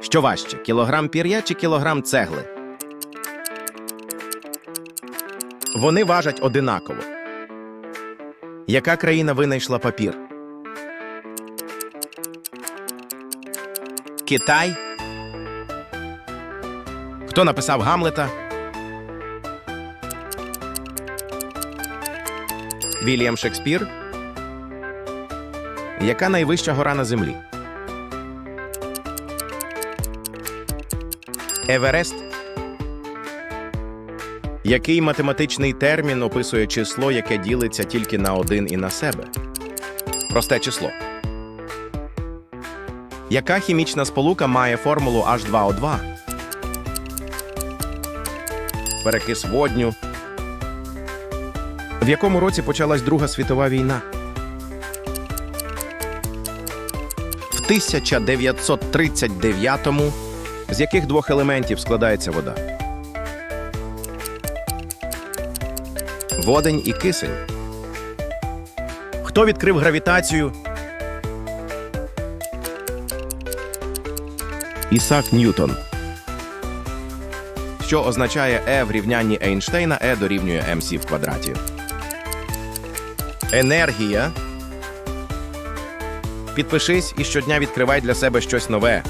Що важче, кілограм пір'я чи кілограм цегли? Вони важать одинаково. Яка країна винайшла папір? Китай? Хто написав Гамлета? Вільям Шекспір? Яка найвища гора на землі? Еверест? Який математичний термін описує число, яке ділиться тільки на один і на себе? Просте число. Яка хімічна сполука має формулу H2O2? Перекис водню. В якому році почалась Друга світова війна? В 1939-му з яких двох елементів складається вода? Водень і кисень. Хто відкрив гравітацію? Ісак Ньютон. Що означає E в рівнянні Ейнштейна E дорівнює МС в квадраті? Енергія. Підпишись і щодня відкривай для себе щось нове.